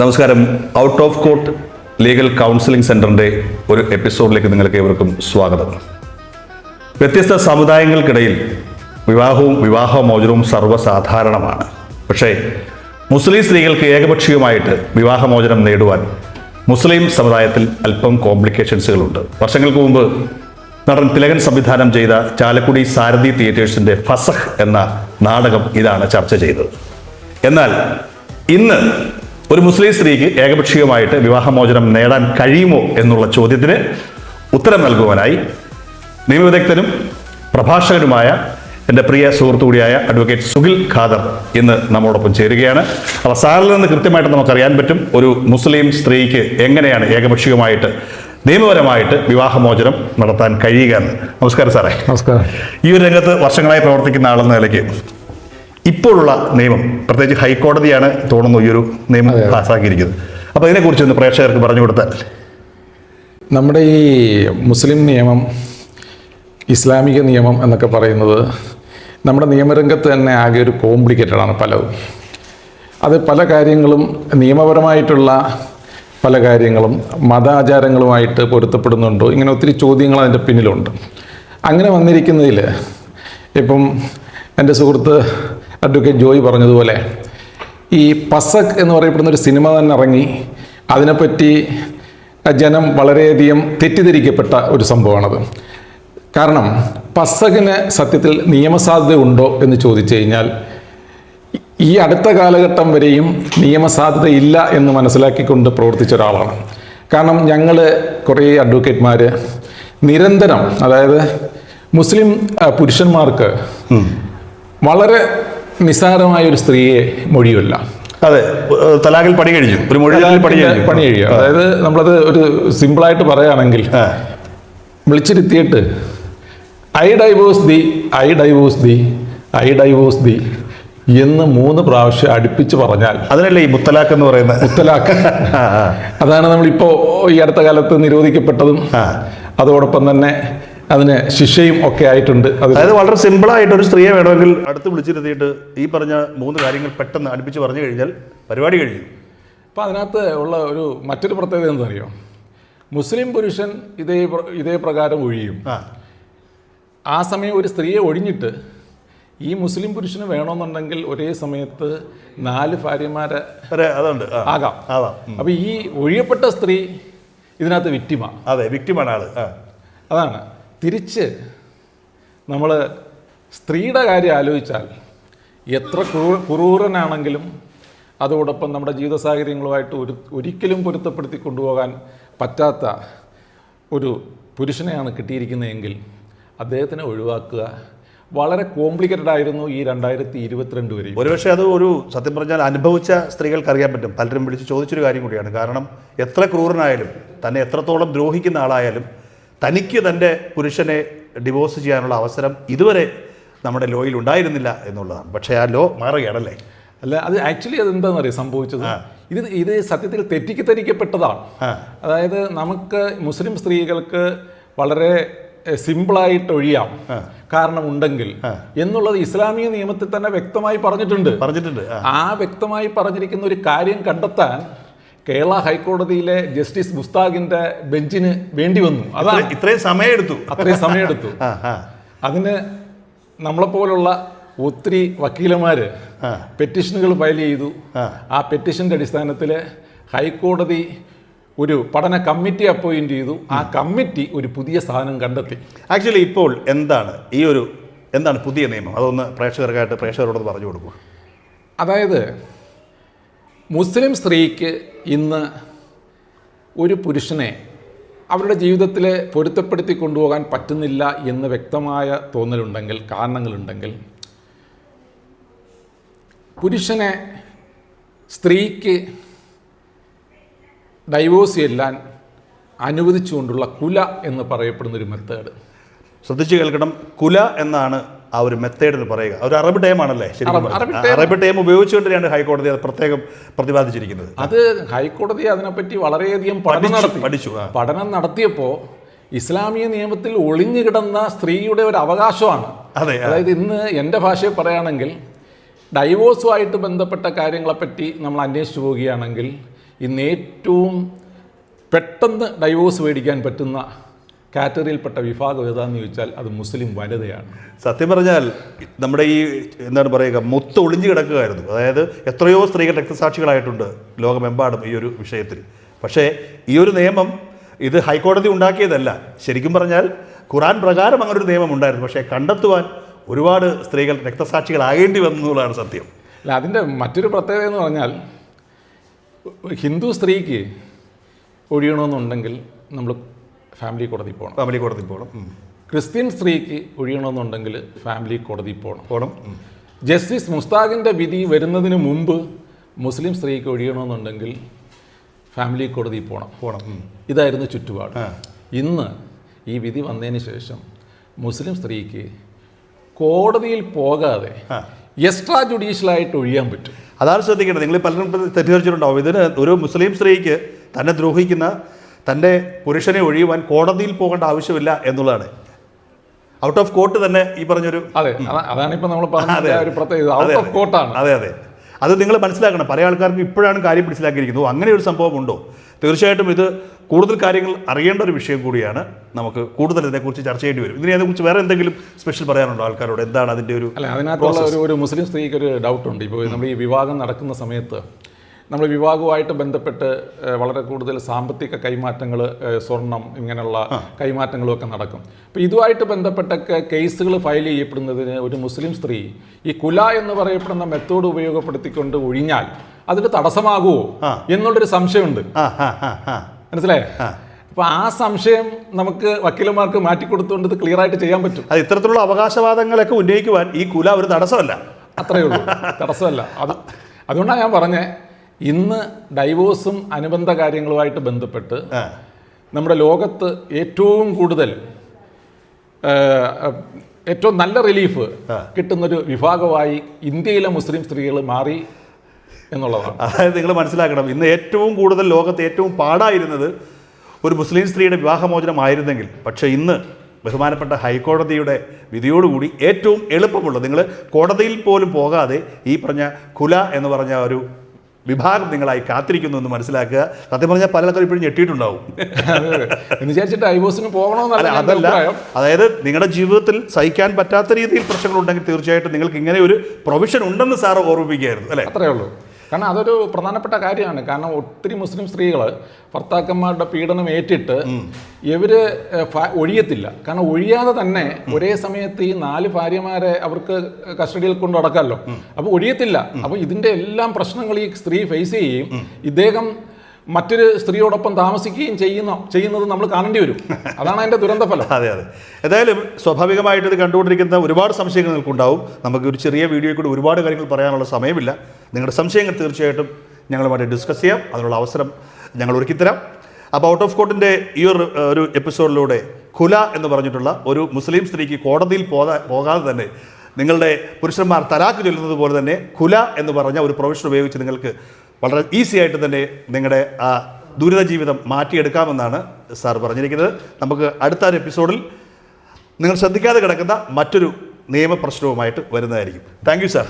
നമസ്കാരം. Out of court legal counselling സെന്ററിന്റെ ഒരു എപ്പിസോഡിലേക്ക് നിങ്ങൾക്ക് ഏവർക്കും സ്വാഗതം. വ്യത്യസ്ത സമുദായങ്ങൾക്കിടയിൽ വിവാഹവും വിവാഹമോചനവും സർവസാധാരണമാണ്. പക്ഷേ മുസ്ലിം സ്ത്രീകൾക്ക് ഏകപക്ഷീയമായിട്ട് വിവാഹമോചനം നേടുവാൻ മുസ്ലിം സമുദായത്തിൽ അല്പം കോംപ്ലിക്കേഷൻസുകളുണ്ട് വർഷങ്ങൾക്ക് മുമ്പ് നടൻ തിലകൻ സംവിധാനം ചെയ്ത ചാലക്കുടി സാരഥി തിയേറ്റേഴ്സിന്റെ ഫസഹ് എന്ന നാടകം ഇതാണ് ചർച്ച ചെയ്തത്. എന്നാൽ ഇന്ന് ഒരു മുസ്ലിം സ്ത്രീക്ക് ഏകപക്ഷീയമായിട്ട് വിവാഹമോചനം നേടാൻ കഴിയുമോ എന്നുള്ള ചോദ്യത്തിന് ഉത്തരം നൽകുവാനായി നിയമവിദഗ്ധനും പ്രഭാഷകനുമായ എന്റെ പ്രിയ സുഹൃത്തു കൂടിയായ അഡ്വക്കേറ്റ് സുഗിൽ ഖാദർ ഇന്ന് നമ്മോടൊപ്പം ചേരുകയാണ്. അപ്പോൾ സാറിൽ നിന്ന് കൃത്യമായിട്ട് നമുക്കറിയാൻ പറ്റും ഒരു മുസ്ലിം സ്ത്രീക്ക് എങ്ങനെയാണ് ഏകപക്ഷീയമായിട്ട് നിയമപരമായിട്ട് വിവാഹമോചനം നടത്താൻ കഴിയുക എന്ന്. നമസ്കാരം സാറേ. നമസ്കാരം. ഈ ഒരു രംഗത്ത് വർഷങ്ങളായി പ്രവർത്തിക്കുന്ന ആളെന്ന നിലയ്ക്ക് ഇപ്പോഴുള്ള നിയമം. പ്രത്യേകിച്ച് ഹൈക്കോടതിയാണ് തോന്നുന്നു ഈ ഒരു നിയമം പാസ്സാക്കിയിരിക്കുന്നത് അപ്പോൾ ഇതിനെക്കുറിച്ച് ഒന്ന് പ്രേക്ഷകർക്ക് പറഞ്ഞു കൊടുത്താൽ. നമ്മുടെ ഈ മുസ്ലിം നിയമം ഇസ്ലാമിക നിയമം എന്നൊക്കെ പറയുന്നത് നമ്മുടെ നിയമരംഗത്ത് തന്നെ ആകെ ഒരു കോംപ്ലിക്കേറ്റഡ് ആണ് പലതും. അത് പല കാര്യങ്ങളും നിയമപരമായിട്ടുള്ള പല കാര്യങ്ങളും മതാചാരങ്ങളുമായിട്ട് പൊരുത്തപ്പെടുന്നുണ്ടോ? ഇങ്ങനെ ഒത്തിരി ചോദ്യങ്ങൾ അതിന്റെ പിന്നിലുണ്ട്. അങ്ങനെ വന്നിരിക്കുന്നതിൽ ഇപ്പം എന്റെ സുഹൃത്ത് അഡ്വക്കേറ്റ് ജോയി പറഞ്ഞതുപോലെ ഈ പസക് എന്ന് പറയപ്പെടുന്ന ഒരു സിനിമ തന്നെ ഇറങ്ങി അതിനെപ്പറ്റി ജനം വളരെയധികം തെറ്റിദ്ധരിക്കപ്പെട്ട ഒരു സംഭവമാണത്. കാരണം പസകിന് സത്യത്തിൽ നിയമസാധ്യത ഉണ്ടോ എന്ന് ചോദിച്ചു കഴിഞ്ഞാൽ ഈ അടുത്ത കാലഘട്ടം വരെയും നിയമസാധ്യത ഇല്ല എന്ന് മനസ്സിലാക്കിക്കൊണ്ട് പ്രവർത്തിച്ച ഒരാളാണ്. കാരണം ഞങ്ങൾ കുറേ അഡ്വക്കേറ്റ്മാർ നിരന്തരം അതായത് മുസ്ലിം പുരുഷന്മാർക്ക് വളരെ നിസ്സാരമായ ഒരു സ്ത്രീയെ മൊഴിയല്ല അതെ തലാഖിൽ പണി കഴിഞ്ഞു. ഒരു മൊഴിയിൽ പണി കഴിഞ്ഞു. പണി കഴിയും അതായത് നമ്മളത് ഒരു സിമ്പിളായിട്ട് പറയുകയാണെങ്കിൽ വിളിച്ചിരുത്തിയിട്ട് I divorce thee I divorce thee I divorce thee എന്ന് മൂന്ന് പ്രാവശ്യം അടുപ്പിച്ച് പറഞ്ഞാൽ അതിനല്ലേ ഈ മുത്തലാഖ് എന്ന് പറയുന്നത്? മുത്തലാഖ്. അതാണ് നമ്മളിപ്പോൾ ഈ അടുത്ത കാലത്ത് നിരോധിക്കപ്പെട്ടതും. അതോടൊപ്പം തന്നെ അതിന് ശിക്ഷയും ഒക്കെ ആയിട്ടുണ്ട്. അതായത് വളരെ സിമ്പിളായിട്ട് ഒരു സ്ത്രീയെ വേണമെങ്കിൽ അടുത്ത് വിളിച്ചിരുത്തിയിട്ട് ഈ പറഞ്ഞ മൂന്ന് കാര്യങ്ങൾ പെട്ടെന്ന് അടുപ്പിച്ച് പറഞ്ഞു കഴിഞ്ഞാൽ പരിപാടി കഴിഞ്ഞു. അപ്പോൾ അതിനകത്ത് ഉള്ള ഒരു മറ്റൊരു പ്രത്യേകത എന്താണെന്നറിയോ? മുസ്ലിം പുരുഷൻ ഇതേ ഇതേ പ്രകാരം ഒഴിയും. ആ. സമയം ഒരു സ്ത്രീയെ ഒഴിഞ്ഞിട്ട് ഈ മുസ്ലിം പുരുഷന് വേണമെന്നുണ്ടെങ്കിൽ ഒരേ സമയത്ത് നാല് ഭാര്യമാരെ അതെ അതുണ്ട്. ആകാം. ആവാം. അപ്പോൾ ഈ ഒഴിയപ്പെട്ട സ്ത്രീ ഇതിനകത്ത് വിക്റ്റിമാണ് അതെ വിക്റ്റിമാണ് ആൾ. അതാണ്. തിരിച്ച് നമ്മൾ സ്ത്രീയുടെ കാര്യം ആലോചിച്ചാൽ എത്ര കുറൂരനാണെങ്കിലും അതോടൊപ്പം നമ്മുടെ ജീവിത സാഹചര്യങ്ങളുമായിട്ട് ഒരു ഒരിക്കലും പൊരുത്തപ്പെടുത്തി കൊണ്ടുപോകാൻ പറ്റാത്ത ഒരു പുരുഷനെയാണ് കിട്ടിയിരിക്കുന്നതെങ്കിൽ അദ്ദേഹത്തിനെ ഒഴിവാക്കുക. വളരെ കോംപ്ലിക്കേറ്റഡ് ആയിരുന്നു ഈ രണ്ടായിരത്തി ഇരുപത്തിരണ്ട് വരെ. ഒരുപക്ഷെ അത് ഒരു സത്യം പറഞ്ഞാൽ അനുഭവിച്ച സ്ത്രീകൾക്ക് അറിയാൻ പറ്റും. പലരും വിളിച്ച് ചോദിച്ചൊരു കാര്യം കൂടിയാണ്. കാരണം എത്ര ക്രൂരനായാലും തന്നെ എത്രത്തോളം ദ്രോഹിക്കുന്ന ആളായാലും തനിക്ക് തന്റെ പുരുഷനെ ഡിവോഴ്സ് ചെയ്യാനുള്ള അവസരം ഇതുവരെ നമ്മുടെ ലോയിൽ ഉണ്ടായിരുന്നില്ല എന്നുള്ളതാണ്. പക്ഷേ ആ ലോ മാറുകയാണല്ലേ? അല്ല അത് ആക്ച്വലി അത് എന്താണെന്നറിയാം സംഭവിച്ചത്? ഇത് ഇത് സത്യത്തിൽ തെറ്റിക്കത്തരിക്കപ്പെട്ടതാണ് ആ. അതായത് നമുക്ക് മുസ്ലിം സ്ത്രീകൾക്ക് വളരെ സിമ്പിളായിട്ട് ഒഴിയാം. കാരണം ഉണ്ടെങ്കിൽ എന്നുള്ളത് ഇസ്ലാമിക നിയമത്തിൽ തന്നെ വ്യക്തമായി പറഞ്ഞിട്ടുണ്ട്. പറഞ്ഞിട്ടുണ്ട് ആ വ്യക്തമായി പറഞ്ഞിരിക്കുന്ന ഒരു കാര്യം കണ്ടെത്താൻ കേരള ഹൈക്കോടതിയിലെ ജസ്റ്റിസ് മുസ്താഖിന്റെ ബെഞ്ചിന് വേണ്ടി വന്നു. അതാണ് ഇത്രയും- സമയമെടുത്തു. അത്രയും സമയമെടുത്തു. അതിന് നമ്മളെപ്പോലുള്ള ഒത്തിരി വക്കീലന്മാര്. പെറ്റീഷനുകൾ ഫയൽ ചെയ്തു. ആ. പെറ്റീഷന്റെ അടിസ്ഥാനത്തിൽ ഹൈക്കോടതി ഒരു പഠന കമ്മിറ്റി അപ്പോയിന്റ് ചെയ്തു. ആ കമ്മിറ്റി ഒരു പുതിയ സാധനം കണ്ടെത്തി. ആക്ച്വലി ഇപ്പോൾ എന്താണ് ഈ ഒരു എന്താണ് പുതിയ നിയമം? അതൊന്ന് പ്രേക്ഷകർക്കായിട്ട് പ്രേക്ഷകരോടൊന്ന് പറഞ്ഞു കൊടുക്കുക അതായത് മുസ്ലിം സ്ത്രീക്ക് ഇന്ന് ഒരു പുരുഷനെ അവരുടെ ജീവിതത്തിൽ പൊരുത്തപ്പെടുത്തി കൊണ്ടുപോകാൻ പറ്റുന്നില്ല എന്ന് വ്യക്തമായ തോന്നലുണ്ടെങ്കിൽ കാരണങ്ങളുണ്ടെങ്കിൽ പുരുഷനെ സ്ത്രീക്ക് ഡൈവോഴ്സ് ചെല്ലാൻ അനുവദിച്ചുകൊണ്ടുള്ള കുല എന്ന് പറയപ്പെടുന്ന ഒരു മെത്തേഡ്. ശ്രദ്ധിച്ചു കേൾക്കണം. കുല എന്നാണ് ആ ഒരു മെത്തേഡ് എന്ന് പറയുക. ഒരു അറബ് ടൈം ആണല്ലേ അറബ്- ടൈം ഉപയോഗിച്ചുകൊണ്ട് ഞാൻ ഹൈക്കോടതി അത് പ്രത്യേകം പ്രതിപാദിച്ചിരിക്കുന്നത്. അത് ഹൈക്കോടതി അതിനെപ്പറ്റി വളരെയധികം പഠനം നടത്തി. പഠിച്ചു പഠനം നടത്തിയപ്പോൾ ഇസ്ലാമിക നിയമത്തിൽ ഒളിഞ്ഞു കിടന്ന സ്ത്രീയുടെ ഒരു അവകാശമാണ്. അതെ അതായത് ഇന്ന് എന്റെ ഭാഷയിൽ പറയുകയാണെങ്കിൽ ഡൈവോഴ്സുമായിട്ട് ബന്ധപ്പെട്ട കാര്യങ്ങളെപ്പറ്റി നമ്മൾ അന്വേഷിച്ചു പോവുകയാണെങ്കിൽ ഇന്ന് ഏറ്റവും പെട്ടെന്ന് ഡൈവോഴ്സ് മേടിക്കാൻ പറ്റുന്ന കാറ്റഗറിയിൽപ്പെട്ട വിഭാഗം ഏതാണെന്ന് ചോദിച്ചാൽ അത് മുസ്ലിം വനിതയാണ്. സത്യം പറഞ്ഞാൽ നമ്മുടെ ഈ എന്താണ് പറയുക മൊത്തം ഒളിഞ്ഞു കിടക്കുകയായിരുന്നു. അതായത് എത്രയോ സ്ത്രീകൾ രക്തസാക്ഷികളായിട്ടുണ്ട് ലോകമെമ്പാടും ഈ ഒരു വിഷയത്തിൽ. പക്ഷേ ഈ ഒരു നിയമം ഇത് ഹൈക്കോടതി ഉണ്ടാക്കിയതല്ല. ശരിക്കും പറഞ്ഞാൽ ഖുറാൻ പ്രകാരം അങ്ങനെ ഒരു നിയമം ഉണ്ടായിരുന്നു. പക്ഷേ കണ്ടെത്തുവാൻ ഒരുപാട് സ്ത്രീകൾ രക്തസാക്ഷികളാകേണ്ടി വന്നു എന്നുള്ളതാണ് സത്യം. അല്ല അതിന്റെ മറ്റൊരു പ്രത്യേകത എന്ന് പറഞ്ഞാൽ ഹിന്ദു സ്ത്രീക്ക് ഒഴിയണമെന്നുണ്ടെങ്കിൽ നമ്മൾ ഫാമിലി കോടതി പോകണം ഫാമിലി കോടതി പോകണം ക്രിസ്ത്യൻ സ്ത്രീക്ക് ഒഴിയണമെന്നുണ്ടെങ്കിൽ ഫാമിലി കോടതി പോകണം പോകണം ജസ്റ്റിസ് മുസ്താഖിന്റെ വിധി വരുന്നതിന് മുമ്പ് മുസ്ലിം സ്ത്രീക്ക് ഒഴിയണമെന്നുണ്ടെങ്കിൽ ഫാമിലി കോടതി പോകണം പോകണം. ഇതായിരുന്നു ചുറ്റുപാട്. ഇന്ന് ഈ വിധി വന്നതിന് ശേഷം മുസ്ലിം സ്ത്രീക്ക് കോടതിയിൽ പോകാതെ. എക്സ്ട്രാ ജുഡീഷ്യലായിട്ട് ഒഴിയാൻ പറ്റും. അതാണ് ശ്രദ്ധിക്കേണ്ടത്. നിങ്ങൾ പലരും തെറ്റിദ്ധരിച്ചിട്ടുണ്ടാവും. ഇതിന് ഒരു മുസ്ലിം സ്ത്രീക്ക് തന്നെ ദ്രോഹിക്കുന്ന തന്റെ പുരുഷനെ ഒഴിയുവാൻ കോടതിയിൽ പോകേണ്ട ആവശ്യമില്ല എന്നുള്ളതാണ്. ഔട്ട് ഓഫ് കോർട്ട് തന്നെ ഈ പറഞ്ഞൊരു അതെ അതാണ് ഇപ്പൊ നമ്മൾ പറഞ്ഞ. ഒരു പ്രത്യേകത. ഔട്ട് ഓഫ് കോർട്ടാണ് അതെ. അതെ അത്. നിങ്ങൾ മനസ്സിലാക്കണം. പല ആൾക്കാർക്കും ഇപ്പോഴാണ് കാര്യം മനസ്സിലാക്കിയിരിക്കുന്നത്. അങ്ങനെ ഒരു സംഭവം ഉണ്ടോ? തീർച്ചയായിട്ടും ഇത് കൂടുതൽ കാര്യങ്ങൾ അറിയേണ്ട ഒരു വിഷയം കൂടിയാണ്. നമുക്ക് കൂടുതൽ ഇതിനെക്കുറിച്ച് ചർച്ച ചെയ്യേണ്ടി വരും. ഇതിനെ അതിനെക്കുറിച്ച് വേറെ എന്തെങ്കിലും സ്പെഷ്യൽ പറയാനുണ്ടോ ആൾക്കാരോട്? എന്താണ് അതിന്റെ ഒരു അല്ല അതിനകത്തുള്ള ഒരു ഒരു മുസ്ലിം സ്ത്രീക്ക് ഒരു ഡൗട്ടുണ്ട് ഇപ്പോൾ നമ്മൾ ഈ വിവാഹം നടക്കുന്ന സമയത്ത് നമ്മൾ വിവാഹവുമായിട്ട് ബന്ധപ്പെട്ട് വളരെ കൂടുതൽ സാമ്പത്തിക കൈമാറ്റങ്ങൾ സ്വർണം ഇങ്ങനെയുള്ള കൈമാറ്റങ്ങളൊക്കെ നടക്കും. അപ്പോൾ ഇതുമായിട്ട് ബന്ധപ്പെട്ടൊക്കെ കേസുകൾ ഫയൽ ചെയ്യപ്പെടുന്നതിന് ഒരു മുസ്ലിം സ്ത്രീ ഈ കുല എന്ന് പറയപ്പെടുന്ന മെത്തേഡ് ഉപയോഗപ്പെടുത്തിക്കൊണ്ട് ഒഴിഞ്ഞാൽ അതിന് തടസ്സമാകുമോ. എന്നുള്ളൊരു സംശയമുണ്ട്. മനസ്സിലായോ? അപ്പൊ ആ സംശയം നമുക്ക് വക്കീലന്മാർക്ക് മാറ്റിക്കൊടുത്തുകൊണ്ട് ഇത് ക്ലിയർ ആയിട്ട് ചെയ്യാൻ പറ്റും. അത് ഇത്തരത്തിലുള്ള അവകാശവാദങ്ങളൊക്കെ ഉന്നയിക്കുവാൻ ഈ കുല ഒരു തടസ്സമല്ല. അത്രയേ ഉള്ളൂ. തടസ്സമല്ല. അത് അതുകൊണ്ടാണ് ഞാൻ പറഞ്ഞത് ഇന്ന് ഡൈവോഴ്സും അനുബന്ധ കാര്യങ്ങളുമായിട്ട് ബന്ധപ്പെട്ട് നമ്മുടെ ലോകത്ത് ഏറ്റവും കൂടുതൽ ഏറ്റവും നല്ല റിലീഫ്. കിട്ടുന്നൊരു വിഭാഗമായി ഇന്ത്യയിലെ മുസ്ലിം സ്ത്രീകൾ മാറി എന്നുള്ളതാണ്. അതായത് നിങ്ങൾ മനസ്സിലാക്കണം ഇന്ന് ഏറ്റവും കൂടുതൽ ലോകത്ത് ഏറ്റവും പാടായിരുന്നത് ഒരു മുസ്ലിം സ്ത്രീയുടെ വിവാഹമോചനമായിരുന്നെങ്കിൽ പക്ഷേ ഇന്ന് ബഹുമാനപ്പെട്ട ഹൈക്കോടതിയുടെ വിധിയോടുകൂടി ഏറ്റവും എളുപ്പമുള്ളത് നിങ്ങൾ കോടതിയിൽ പോലും പോകാതെ ഈ പറഞ്ഞ കുല എന്ന് പറഞ്ഞ ഒരു വിഭാഗം നിങ്ങളായി കാത്തിരിക്കുന്നു എന്ന് മനസ്സിലാക്കുക. സത്യം പറഞ്ഞാൽ പല ഇപ്പോഴും ഞെട്ടിയിട്ടുണ്ടാവും. വിചാരിച്ചിട്ട് ഡൈവോഴ്സിന് പോകണമെന്നല്ല അതല്ല. അതായത് നിങ്ങളുടെ ജീവിതത്തിൽ സഹിക്കാൻ പറ്റാത്ത രീതിയിൽ പ്രശ്നങ്ങളുണ്ടെങ്കിൽ തീർച്ചയായിട്ടും നിങ്ങൾക്ക് ഇങ്ങനെ ഒരു പ്രൊവിഷൻ ഉണ്ടെന്ന് സാറ് ഓർമ്മിപ്പിക്കുകയായിരുന്നു അല്ലേ? അത്രേ ഉള്ളൂ. കാരണം അതൊരു പ്രധാനപ്പെട്ട കാര്യമാണ്. കാരണം ഒത്തിരി മുസ്ലിം സ്ത്രീകൾ ഭർത്താക്കന്മാരുടെ പീഡനം ഏറ്റിട്ട് ഇവർ ഒഴിയത്തില്ല. കാരണം ഒഴിയാതെ തന്നെ ഒരേ സമയത്ത് ഈ നാല് ഭാര്യമാരെ അവർക്ക് കസ്റ്റഡിയിൽ കൊണ്ടു നടക്കാമല്ലോ. അപ്പോൾ ഒഴിയത്തില്ല. അപ്പോൾ ഇതിന്റെ എല്ലാം പ്രശ്നങ്ങൾ ഈ സ്ത്രീ ഫേസ് ചെയ്യുകയും ഇദ്ദേഹം മറ്റൊരു സ്ത്രീയോടൊപ്പം താമസിക്കുകയും ചെയ്യുന്ന ചെയ്യുന്നത് നമ്മൾ കാണേണ്ടി വരും. അതാണ് അതിന്റെ ദുരന്തഫലം. അതെ അതെ. ഏതായാലും സ്വാഭാവികമായിട്ട് ഇത് കണ്ടുകൊണ്ടിരിക്കുന്ന ഒരുപാട് സംശയങ്ങൾ നിങ്ങൾക്കുണ്ടാവും. നമുക്ക് ഒരു ചെറിയ വീഡിയോയിൽ കൂടി ഒരുപാട് കാര്യങ്ങൾ പറയാനുള്ള സമയമില്ല. നിങ്ങളുടെ സംശയങ്ങൾ തീർച്ചയായിട്ടും ഞങ്ങളുമായിട്ട് ഡിസ്കസ് ചെയ്യാം. അതിനുള്ള അവസരം ഞങ്ങൾ ഒരുക്കിത്തരാം അപ്പോൾ ഔട്ട് ഓഫ് കോർട്ടിന്റെ ഈ ഒരു ഒരു എപ്പിസോഡിലൂടെ ഖുല എന്ന് പറഞ്ഞിട്ടുള്ള ഒരു മുസ്ലിം സ്ത്രീക്ക് കോടതിയിൽ പോകാ പോകാതെ തന്നെ നിങ്ങളുടെ പുരുഷന്മാർ തലാക്ക് ചൊല്ലുന്നത് പോലെ തന്നെ ഖുല എന്ന് പറഞ്ഞ ഒരു പ്രൊഫഷൻ ഉപയോഗിച്ച് നിങ്ങൾക്ക് വളരെ ഈസി ആയിട്ട് തന്നെ നിങ്ങളുടെ ആ ദുരിത ജീവിതം മാറ്റിയെടുക്കാമെന്നാണ് സാർ പറഞ്ഞിരിക്കുന്നത്. നമുക്ക് അടുത്ത ഒരു എപ്പിസോഡിൽ നിങ്ങൾ ശ്രദ്ധിക്കാതെ കിടക്കുന്ന മറ്റൊരു നിയമപ്രശ്നവുമായിട്ട് വരുന്നതായിരിക്കും. Thank you sir